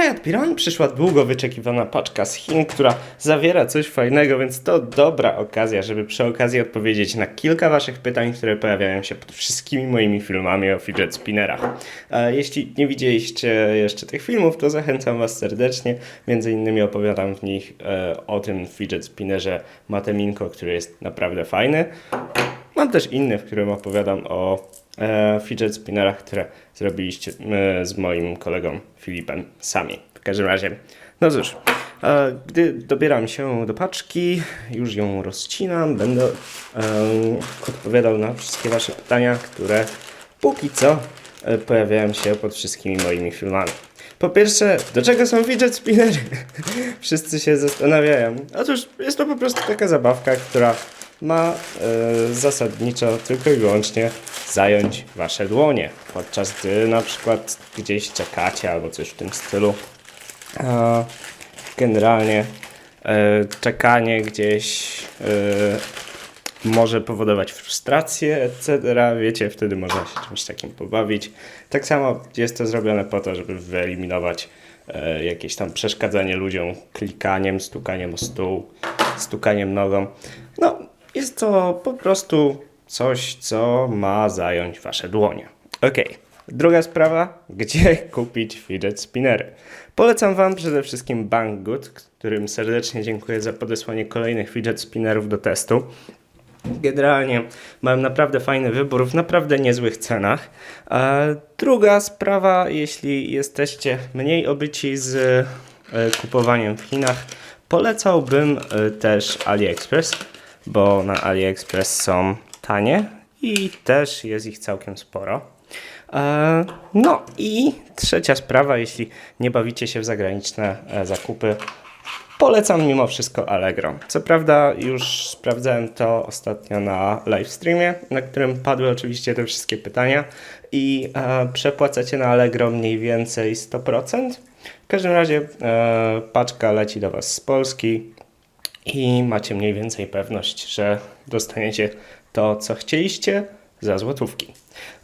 Hej, Admiral, przyszła długo wyczekiwana paczka z Chin, która zawiera coś fajnego, więc to dobra okazja, żeby przy okazji odpowiedzieć na kilka Waszych pytań, które pojawiają się pod wszystkimi moimi filmami o fidget spinnerach. Jeśli nie widzieliście jeszcze tych filmów, to zachęcam Was serdecznie. Między innymi opowiadam w nich e, o tym fidget spinnerze Mateminko, który jest naprawdę fajny. Mam też inne, w którym opowiadam o e, fidget spinnerach, które zrobiliście e, z moim kolegą Filipem sami. W każdym razie, no cóż, e, gdy dobieram się do paczki, już ją rozcinam, będę e, odpowiadał na wszystkie Wasze pytania, które póki co e, pojawiają się pod wszystkimi moimi filmami. Po pierwsze, do czego są fidget spinnery? Wszyscy się zastanawiają. Otóż jest to po prostu taka zabawka, która ma e, zasadniczo tylko i wyłącznie zająć wasze dłonie, podczas gdy na przykład gdzieś czekacie albo coś w tym stylu. E, generalnie e, czekanie gdzieś e, może powodować frustrację, etc. Wiecie, wtedy można się czymś takim pobawić. Tak samo jest to zrobione po to, żeby wyeliminować e, jakieś tam przeszkadzanie ludziom klikaniem, stukaniem o stół, stukaniem nogą. No, jest to po prostu coś, co ma zająć wasze dłonie. Okej. Druga sprawa, gdzie kupić fidget spinnery? Polecam Wam przede wszystkim Banggood, którym serdecznie dziękuję za podesłanie kolejnych fidget spinnerów do testu. Generalnie mam naprawdę fajny wybór w naprawdę niezłych cenach. Druga sprawa, jeśli jesteście mniej obyci z e, kupowaniem w Chinach, polecałbym e, też AliExpress, bo na AliExpress są tanie i też jest ich całkiem sporo. E, No i trzecia sprawa, jeśli nie bawicie się w zagraniczne e, zakupy, Polecam mimo wszystko Allegro. Co prawda już sprawdzałem to ostatnio na livestreamie, na którym padły oczywiście te wszystkie pytania i e, przepłacacie na Allegro mniej więcej 100%. W każdym razie paczka leci do Was z Polski i macie mniej więcej pewność, że dostaniecie to, co chcieliście za złotówki.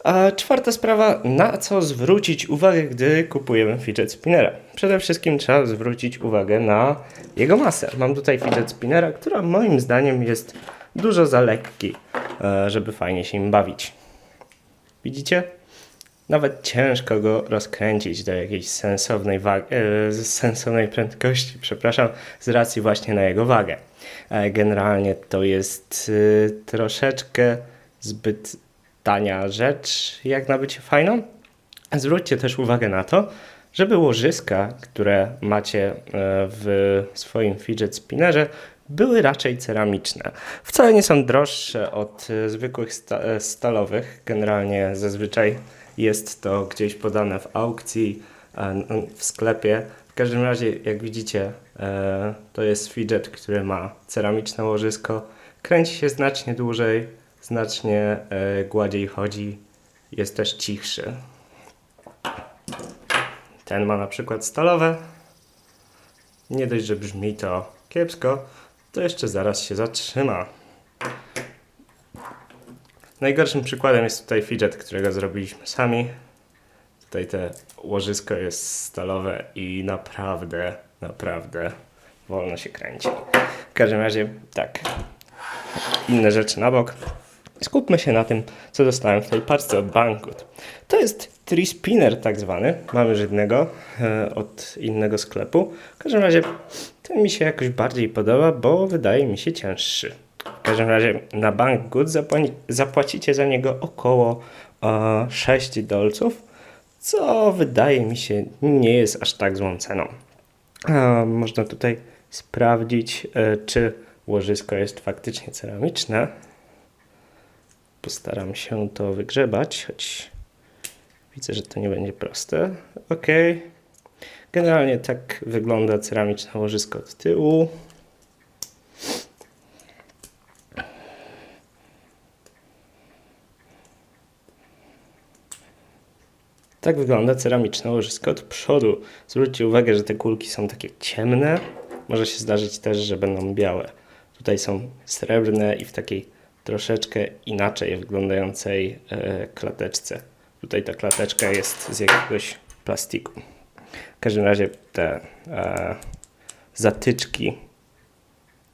A czwarta sprawa, na co zwrócić uwagę, gdy kupujemy fidget spinnera? Przede wszystkim trzeba zwrócić uwagę na jego masę. Mam tutaj fidget spinnera, która moim zdaniem jest dużo za lekki, e, żeby fajnie się im bawić. Widzicie? Nawet ciężko go rozkręcić do jakiejś sensownej, e, sensownej prędkości, przepraszam, z racji właśnie na jego wagę. E, generalnie to jest e, troszeczkę zbyt tania rzecz, jak na bycie fajną. Zwróćcie też uwagę na to, żeby łożyska, które macie e, w swoim fidget spinnerze, były raczej ceramiczne. Wcale nie są droższe od zwykłych sta- stalowych. Generalnie zazwyczaj jest to gdzieś podane w aukcji, e, w sklepie. W każdym razie, jak widzicie, e, to jest fidget, który ma ceramiczne łożysko. Kręci się znacznie dłużej, znacznie e, gładziej chodzi, jest też cichszy. Ten ma na przykład stalowe. Nie dość, że brzmi to kiepsko, to jeszcze zaraz się zatrzyma. Najgorszym przykładem jest tutaj fidget, którego zrobiliśmy sami. Tutaj te łożysko jest stalowe i naprawdę, naprawdę wolno się kręci. W każdym razie, tak, inne rzeczy na bok. Skupmy się na tym, co dostałem w tej paczce od Banggood. To jest tree spinner tak zwany. Mam już jednego e, od innego sklepu. W każdym razie ten mi się jakoś bardziej podoba, bo wydaje mi się cięższy. Każdym razie na Banggood zapła- zapłacicie za niego około e, 6 dolców, co wydaje mi się nie jest aż tak złą ceną. A, można tutaj sprawdzić, e, czy łożysko jest faktycznie ceramiczne. Postaram się to wygrzebać, choć widzę, że to nie będzie proste. Ok. Generalnie tak wygląda ceramiczne łożysko od tyłu. Tak wygląda ceramiczne łożysko od przodu. Zwróćcie uwagę, że te kulki są takie ciemne. Może się zdarzyć też, że będą białe. Tutaj są srebrne i w takiej troszeczkę inaczej wyglądającej e, klateczce. Tutaj ta klateczka jest z jakiegoś plastiku. W każdym razie te e, zatyczki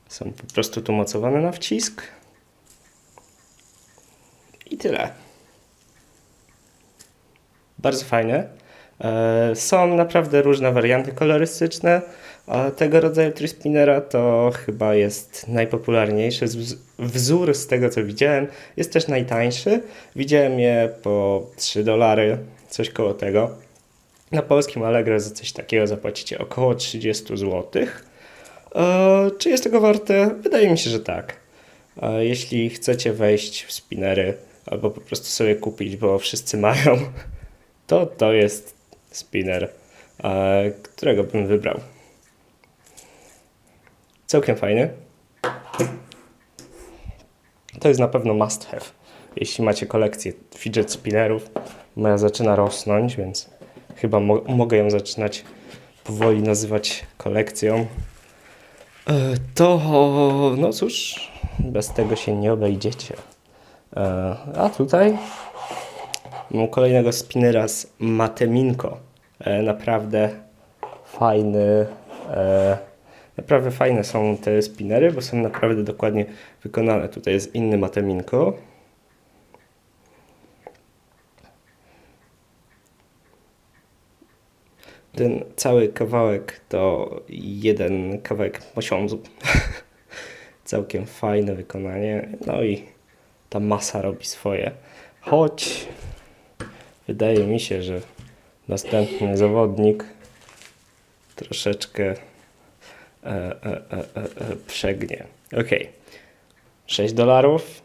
są po prostu tu mocowane na wcisk. I tyle. Bardzo fajne. E, Są naprawdę różne warianty kolorystyczne. Tego rodzaju Trispinera to chyba jest najpopularniejszy wzór z tego co widziałem. Jest też najtańszy. Widziałem je po 3 dolary, coś koło tego. Na polskim Allegro za coś takiego zapłacicie około 30 zł. E, Czy jest tego warte? Wydaje mi się, że tak. E, Jeśli chcecie wejść w spinery albo po prostu sobie kupić, bo wszyscy mają, to to jest spinner, e, którego bym wybrał. Całkiem fajny. To jest na pewno must have, jeśli macie kolekcję fidget spinnerów. Moja zaczyna rosnąć, więc chyba mo- mogę ją zaczynać powoli nazywać kolekcją. E, To, no cóż, bez tego się nie obejdziecie. E, A tutaj kolejnego spinnera z Mateminko. E, Naprawdę fajny. e, Naprawdę fajne są te spinnery, bo są naprawdę dokładnie wykonane. Tutaj jest inny Mateminko. Ten cały kawałek to jeden kawałek mosiądzu. Całkiem fajne wykonanie. No i ta masa robi swoje. Choć wydaje mi się, że następny zawodnik troszeczkę e, e, e, e, e, przegnie. Ok. 6 dolarów.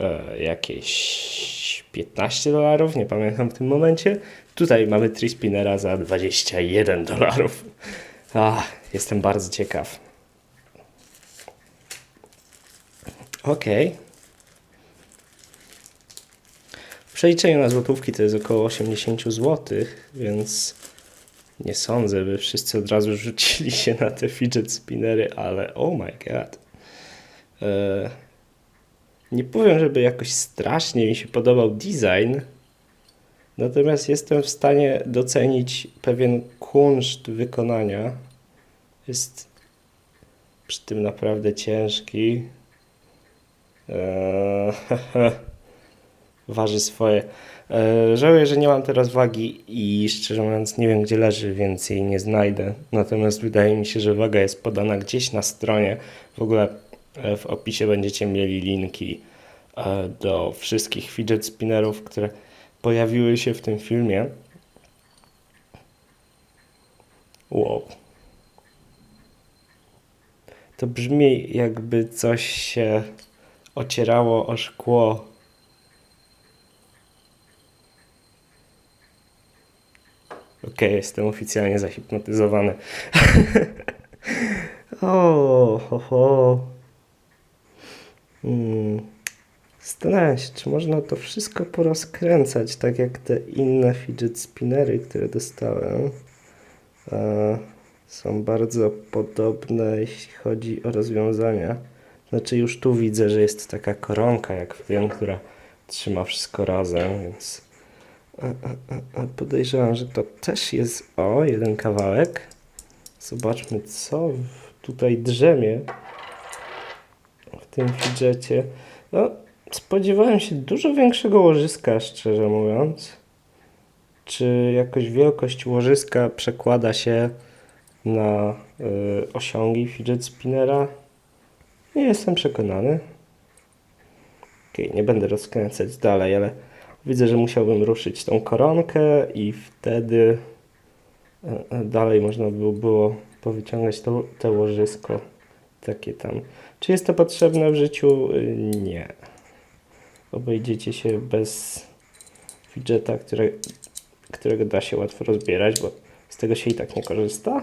E, jakieś 15 dolarów, nie pamiętam w tym momencie. Tutaj mamy Trispinera za 21 dolarów. Ach, jestem bardzo ciekaw. Okej. W przeliczeniu na złotówki to jest około 80 zł, więc nie sądzę, by wszyscy od razu rzucili się na te fidget spinnery, ale oh my god. E, nie powiem, żeby jakoś strasznie mi się podobał design, natomiast jestem w stanie docenić pewien kunszt wykonania. Jest przy tym naprawdę ciężki. Eee, waży swoje. Eee, żałuję, że nie mam teraz wagi i szczerze mówiąc nie wiem gdzie leży, więc jej nie znajdę. Natomiast wydaje mi się, że waga jest podana gdzieś na stronie. W ogóle e, w opisie będziecie mieli linki e, do wszystkich fidget spinnerów, które pojawiły się w tym filmie. Wow. To brzmi jakby coś się ocierało o szkło. Okej, jestem oficjalnie zahipnotyzowany. o, ho, ho. Hmm. Zastanawiam się, czy można to wszystko porozkręcać, tak jak te inne fidget spinnery, które dostałem. E, są bardzo podobne, jeśli chodzi o rozwiązania. Znaczy już tu widzę, że jest taka koronka jak w tym, która trzyma wszystko razem, więc podejrzewam, że to też jest o, jeden kawałek. Zobaczmy, co tutaj drzemie w tym fidżecie. No, spodziewałem się dużo większego łożyska, szczerze mówiąc. Czy jakoś wielkość łożyska przekłada się na y, osiągi fidget spinnera? Nie jestem przekonany. Okej, nie będę rozkręcać dalej, ale widzę, że musiałbym ruszyć tą koronkę i wtedy e, e, dalej można by było powyciągać to, te łożysko. Takie tam. Czy jest to potrzebne w życiu? Y, Nie. Obejdziecie się bez fidżeta, które, którego da się łatwo rozbierać, bo z tego się i tak nie korzysta.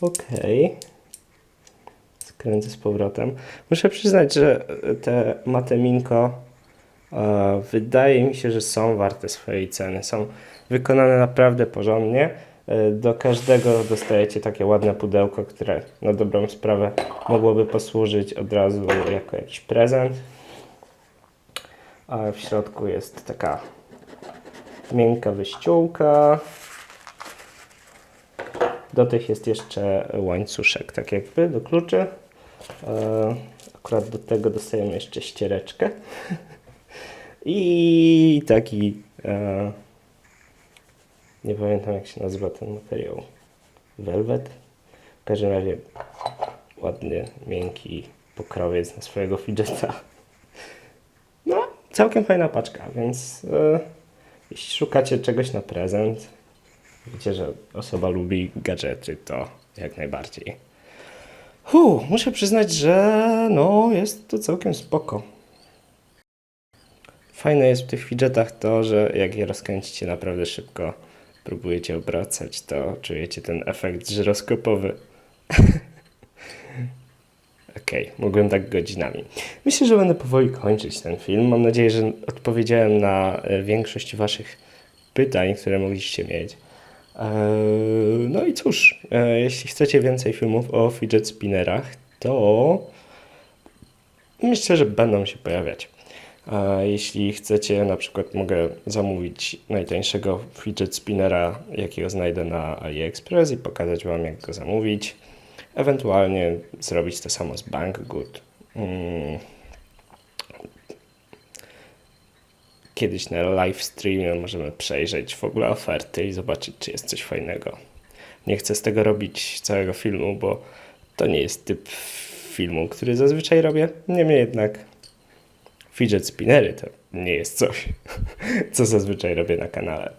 Okej. Skręcę z powrotem. Muszę przyznać, że te Mateminko wydaje mi się, że są warte swojej ceny. Są wykonane naprawdę porządnie. E, Do każdego dostajecie takie ładne pudełko, które na dobrą sprawę mogłoby posłużyć od razu jako jakiś prezent. A w środku jest taka miękka wyściółka. Do tych jest jeszcze łańcuszek, tak jakby, do kluczy. E, akurat do tego dostajemy jeszcze ściereczkę. I taki... E, nie pamiętam jak się nazywa ten materiał. Velvet? W każdym razie ładny, miękki pokrowiec na swojego fidgeta. No, całkiem fajna paczka, więc e, jeśli szukacie czegoś na prezent, wiecie, że osoba lubi gadżety, to jak najbardziej. Hu, muszę przyznać, że no, jest to całkiem spoko. Fajne jest w tych fidgetach to, że jak je rozkręcicie naprawdę szybko, próbujecie obracać, to czujecie ten efekt żyroskopowy. Okej, mógłbym tak godzinami. Myślę, że będę powoli kończyć ten film. Mam nadzieję, że odpowiedziałem na e, większość Waszych pytań, które mogliście mieć. Eee, No i cóż, e, jeśli chcecie więcej filmów o fidget spinnerach, to myślę, że będą się pojawiać. A jeśli chcecie, na przykład mogę zamówić najtańszego fidget spinnera, jakiego znajdę na AliExpress i pokazać Wam, jak go zamówić. Ewentualnie zrobić to samo z Banggood. Mm. Kiedyś na live streamie możemy przejrzeć w ogóle oferty i zobaczyć, czy jest coś fajnego. Nie chcę z tego robić całego filmu, bo to nie jest typ filmu, który zazwyczaj robię. Niemniej jednak fidget spinnery to nie jest coś, co zazwyczaj robię na kanale.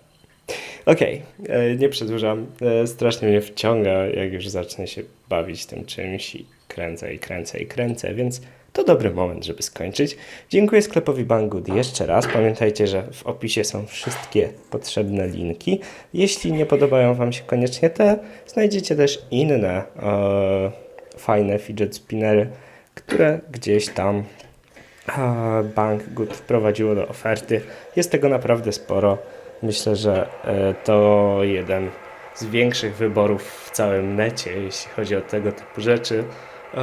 Okej, e, nie przedłużam. E, Strasznie mnie wciąga, jak już zacznę się bawić tym czymś i kręcę i kręcę i kręcę, więc to dobry moment, żeby skończyć. Dziękuję sklepowi Banggood jeszcze raz. Pamiętajcie, że w opisie są wszystkie potrzebne linki. Jeśli nie podobają Wam się koniecznie te, znajdziecie też inne e, fajne fidget spinnery, które gdzieś tam a, Banggood wprowadziło do oferty. Jest tego naprawdę sporo. Myślę, że e, to jeden z większych wyborów w całym necie, jeśli chodzi o tego typu rzeczy. E,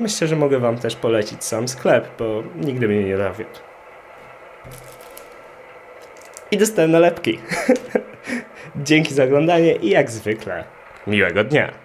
Myślę, że mogę Wam też polecić sam sklep, bo nigdy mnie nie zawiódł. I dostałem nalepki. Dzięki za oglądanie i jak zwykle miłego dnia.